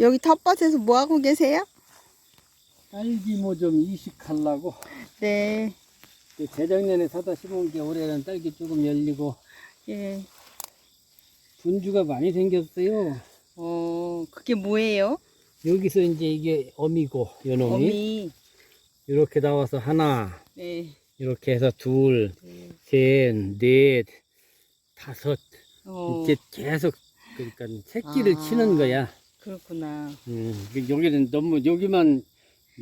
여기 텃밭에서 뭐 하고 계세요? 딸기 뭐 좀 이식하려고. 네. 그 재작년에 사다 심은 게 올해는 딸기 조금 열리고 예. 분주가 많이 생겼어요. 어, 그게 뭐예요? 여기서 이제 이게 어미고 요놈이 어미. 이렇게 나와서 하나 네. 이렇게 해서 둘, 네. 셋, 넷, 다섯 어, 이렇게 계속 그러니까 새끼를 아. 치는 거야. 그렇구나. 음, 그 여기는 너무 여기만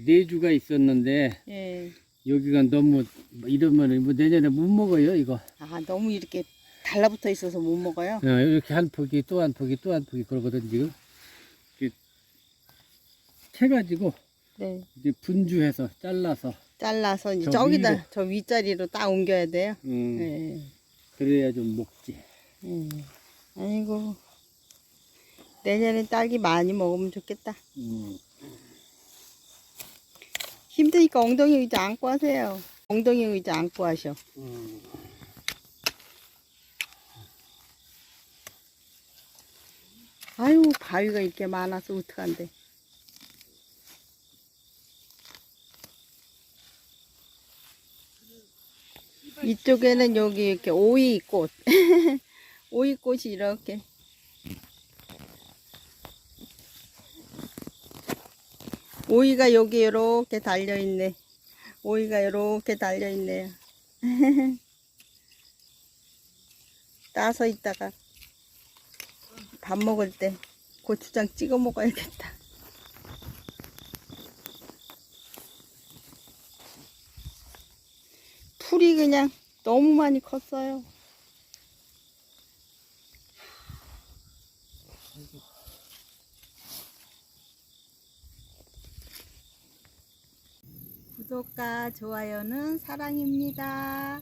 네 주가 있었는데 예. 여기가 너무 이러면 뭐 내년에 못 먹어요 이거. 아, 너무 이렇게 달라붙어 있어서 못 먹어요? 어, 이렇게 한 포기 또 한 포기 또 한 포기 그러거든 지금. 이렇게 캐가지고 네. 이제 분주해서 잘라서 잘라서 이제 저 저기다, 위로. 저 윗자리로 딱 옮겨야 돼요? 음, 예. 그래야 좀 먹지. 예. 아이고. 내년에 딸기 많이 먹으면 좋겠다. 음. 힘드니까 엉덩이 의자 안고 하세요. 엉덩이 의자 안고 하셔. 음. 아유, 바위가 이렇게 많아서 어떡한데. 이쪽에는 여기 이렇게 오이꽃. 오이꽃이 이렇게. 오이가 여기 이렇게 달려있네. 오이가 이렇게 달려있네요. 따서 있다가 밥 먹을 때 고추장 찍어 먹어야겠다. 풀이 그냥 너무 많이 컸어요. 구독과 좋아요는 사랑입니다.